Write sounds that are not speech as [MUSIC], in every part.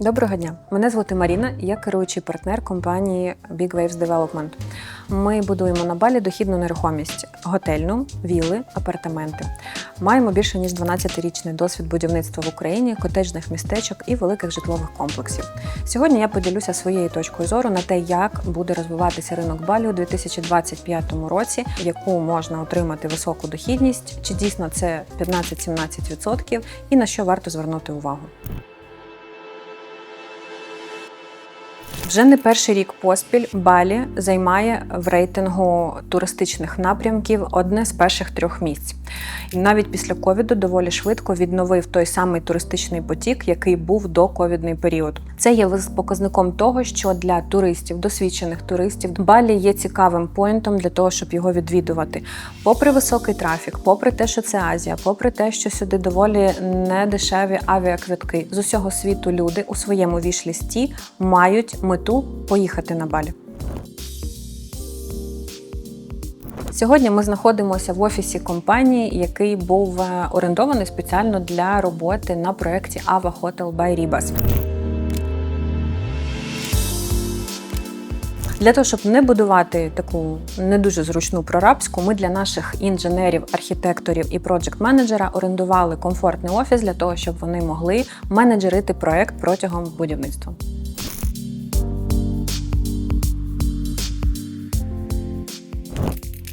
Доброго дня, мене звати Маріна, я керуючий партнер компанії Big Waves Development. Ми будуємо на балі дохідну нерухомість, готельну, віли, апартаменти. Маємо більше ніж 12-річний досвід будівництва в Україні, котеджних містечок і великих житлових комплексів. Сьогодні я поділюся своєю точкою зору на те, як буде розвиватися ринок балі у 2025 році, яку можна отримати високу дохідність, чи дійсно це 15-17%, і на що варто звернути увагу. Вже не перший рік поспіль Балі займає в рейтингу туристичних напрямків одне з перших трьох місць. І навіть після ковіду доволі швидко відновив той самий туристичний потік, який був до ковідний період. Це є показником того, що для туристів, досвідчених туристів, Балі є цікавим поінтом для того, щоб його відвідувати. Попри високий трафік, попри те, що це Азія, попри те, що сюди доволі недешеві авіаквитки з усього світу люди у своєму вішлісті мають мету поїхати на Балі. Сьогодні ми знаходимося в офісі компанії, який був е, орендований спеціально для роботи на проєкті Ava Hotel by Ribas. Для того, щоб не будувати таку не дуже зручну прорабську, ми для наших інженерів, архітекторів і проджект-менеджера орендували комфортний офіс для того, щоб вони могли менеджерити проект протягом будівництва.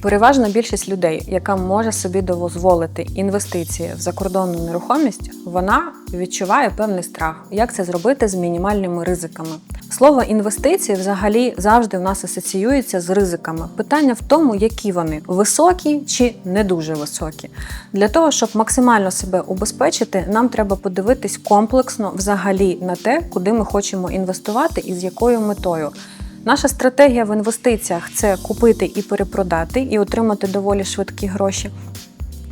Переважна більшість людей, яка може собі дозволити інвестиції в закордонну нерухомість, вона відчуває певний страх, як це зробити з мінімальними ризиками. Слово інвестиції взагалі завжди в нас асоціюється з ризиками. Питання в тому, які вони високі чи не дуже високі. Для того, щоб максимально себе убезпечити, нам треба подивитись комплексно взагалі на те, куди ми хочемо інвестувати і з якою метою. Наша стратегія в інвестиціях це купити і перепродати, і отримати доволі швидкі гроші.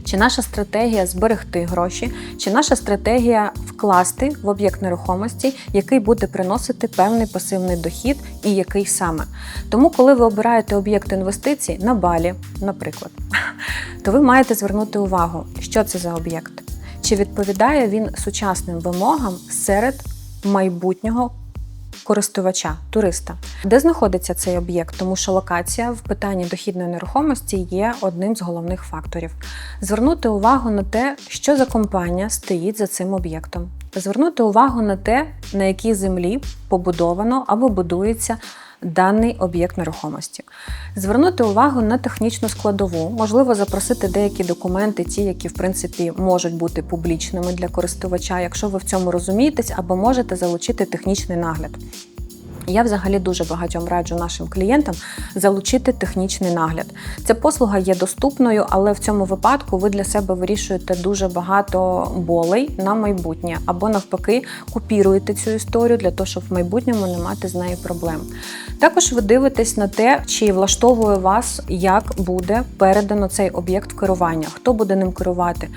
Чи наша стратегія зберегти гроші, чи наша стратегія вкласти в об'єкт нерухомості, який буде приносити певний пасивний дохід і який саме. Тому, коли ви обираєте об'єкт інвестицій на балі, наприклад, [LAUGHS] то ви маєте звернути увагу, що це за об'єкт, чи відповідає він сучасним вимогам серед майбутнього користувача, туриста. Де знаходиться цей об'єкт? Тому що локація в питанні дохідної нерухомості є одним з головних факторів. Звернути увагу на те, що за компанія стоїть за цим об'єктом. Звернути увагу на те, на якій землі побудовано або будується даний об'єкт нерухомості. Звернути увагу на технічну складову, можливо, запросити деякі документи, ті, які в принципі можуть бути публічними для користувача, якщо ви в цьому розумієтесь, або можете залучити технічний нагляд. Я взагалі дуже багатьом раджу нашим клієнтам залучити технічний нагляд. Ця послуга є доступною, але в цьому випадку ви для себе вирішуєте дуже багато болей на майбутнє, або навпаки купіруєте цю історію для того, щоб в майбутньому не мати з нею проблем. Також ви дивитесь на те, чи влаштовує вас, як буде передано цей об'єкт в керування, хто буде ним керувати,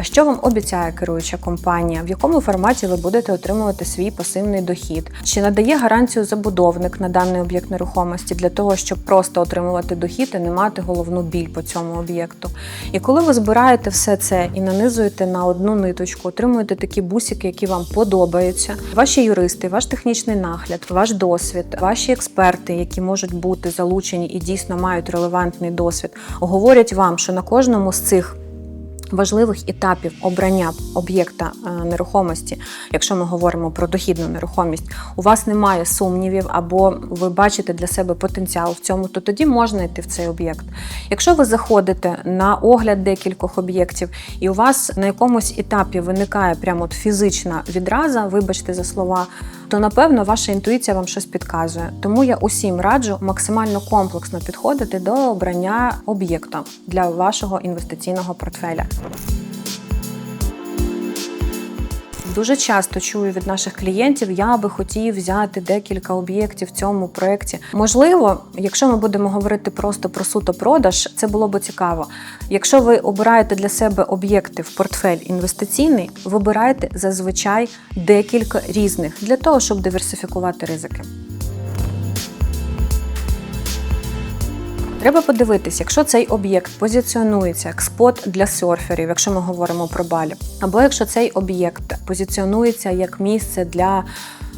що вам обіцяє керуюча компанія, в якому форматі ви будете отримувати свій пасивний дохід, чи надає гарантію забудовник на даний об'єкт нерухомості для того, щоб просто отримувати дохід і не мати головну біль по цьому об'єкту. І коли ви збираєте все це і нанизуєте на одну ниточку, отримуєте такі бусики, які вам подобаються, ваші юристи, ваш технічний нагляд, ваш досвід, ваші експерти, які можуть бути залучені і дійсно мають релевантний досвід, говорять вам, що на кожному з цих Важливих етапів обрання об'єкта е, нерухомості, якщо ми говоримо про дохідну нерухомість, у вас немає сумнівів, або ви бачите для себе потенціал в цьому, то тоді можна йти в цей об'єкт. Якщо ви заходите на огляд декількох об'єктів, і у вас на якомусь етапі виникає прямо от фізична відраза, вибачте за слова, то напевно ваша інтуїція вам щось підказує. Тому я усім раджу максимально комплексно підходити до обрання об'єкта для вашого інвестиційного портфеля. Дуже часто чую від наших клієнтів, я би хотів взяти декілька об'єктів в цьому проєкті. Можливо, якщо ми будемо говорити просто про суто продаж, це було б цікаво. Якщо ви обираєте для себе об'єкти в портфель інвестиційний, вибирайте зазвичай декілька різних для того, щоб диверсифікувати ризики. Треба подивитись, якщо цей об'єкт позиціонується як спот для серферів, якщо ми говоримо про балі, або якщо цей об'єкт позиціонується як місце для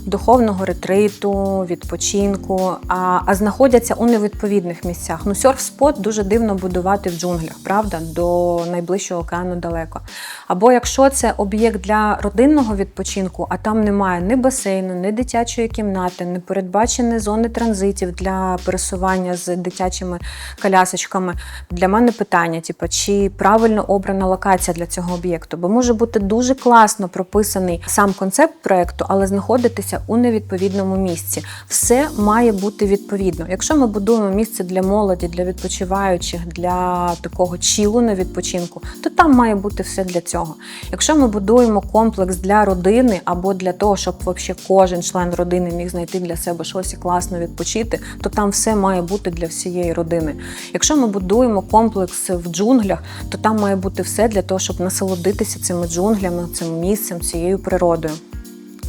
духовного ретриту, відпочинку, а, а знаходяться у невідповідних місцях. Ну, серф-спот дуже дивно будувати в джунглях, правда, до найближчого океану далеко. Або якщо це об'єкт для родинного відпочинку, а там немає ні басейну, ні дитячої кімнати, не передбачені зони транзитів для пересування з дитячими колясочками. Для мене питання, типу, чи правильно обрана локація для цього об'єкту? Бо може бути дуже класно прописаний сам концепт проекту, але знаходитися у невідповідному місці. Все має бути відповідно. Якщо ми будуємо місце для молоді, для відпочиваючих, для такого чілу на відпочинку, то там має бути все для цього. Якщо ми будуємо комплекс для родини або для того, щоб вообще кожен член родини міг знайти для себе щось і класно відпочити, то там все має бути для всієї родини. Якщо ми будуємо комплекс в джунглях, то там має бути все для того, щоб насолодитися цими джунглями, цим місцем, цією природою.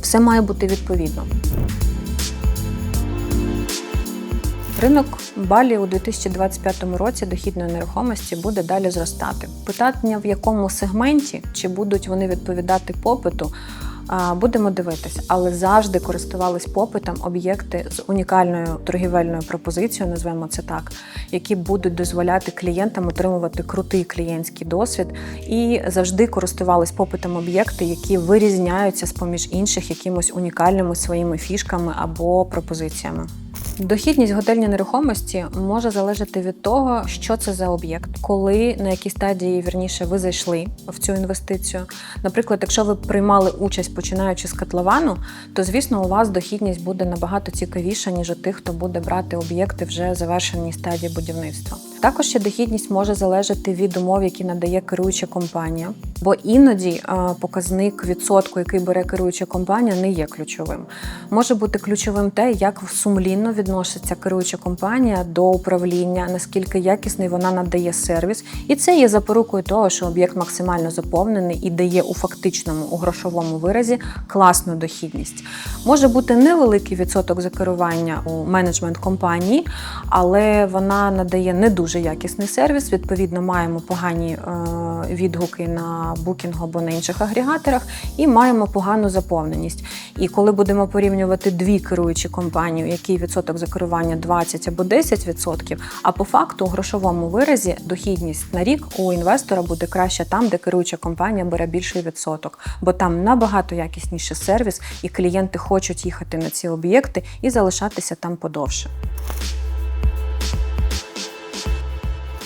Все має бути відповідно. Ринок Балі у 2025 році дохідної нерухомості буде далі зростати. Питання в якому сегменті чи будуть вони відповідати попиту. Будемо дивитися, але завжди користувались попитом об'єкти з унікальною торгівельною пропозицією, назвемо це так, які будуть дозволяти клієнтам отримувати крутий клієнтський досвід, і завжди користувались попитом об'єкти, які вирізняються з поміж інших якимось унікальними своїми фішками або пропозиціями. Дохідність готельній нерухомості може залежати від того, що це за об'єкт, коли на якій стадії вірніше ви зайшли в цю інвестицію. Наприклад, якщо ви приймали участь починаючи з котловану, то звісно у вас дохідність буде набагато цікавіша, ніж у тих, хто буде брати об'єкти вже завершеній стадії будівництва. Також ще дохідність може залежати від умов, які надає керуюча компанія, бо іноді показник відсотку, який бере керуюча компанія, не є ключовим. Може бути ключовим те, як сумлінно відноситься керуюча компанія до управління, наскільки якісний вона надає сервіс, і це є запорукою того, що об'єкт максимально заповнений і дає у фактичному у грошовому виразі класну дохідність. Може бути невеликий відсоток закерування у менеджмент компанії, але вона надає не дуже якісний сервіс. Відповідно, маємо погані е, відгуки на букінгу або на інших агрегаторах, і маємо погану заповненість. І коли будемо порівнювати дві керуючі компанії, який відсоток закерування 20 або 10%, а по факту у грошовому виразі дохідність на рік у інвестора буде краще там, де керуюча компанія бере більший відсоток, бо там набагато якісніший сервіс, і клієнти хочуть їхати на ці об'єкти і залишатися там подовше.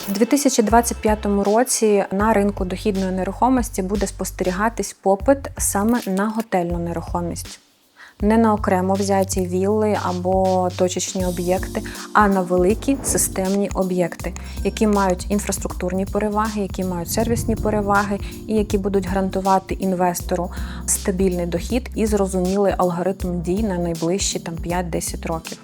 У 2025 році на ринку дохідної нерухомості буде спостерігатись попит саме на готельну нерухомість. Не на окремо взяті вілли або точечні об'єкти, а на великі системні об'єкти, які мають інфраструктурні переваги, які мають сервісні переваги, і які будуть гарантувати інвестору стабільний дохід і зрозумілий алгоритм дій на найближчі там 5-10 років.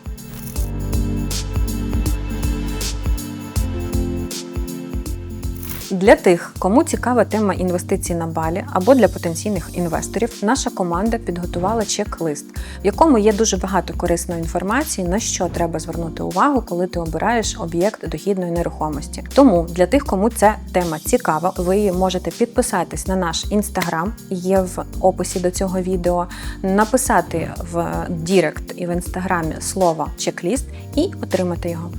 Для тих, кому цікава тема інвестицій на балі або для потенційних інвесторів, наша команда підготувала чек-лист, в якому є дуже багато корисної інформації, на що треба звернути увагу, коли ти обираєш об'єкт дохідної нерухомості. Тому для тих, кому ця тема цікава, ви можете підписатись на наш інстаграм, є в описі до цього відео, написати в Дірект і в інстаграмі слово чек-ліст і отримати його.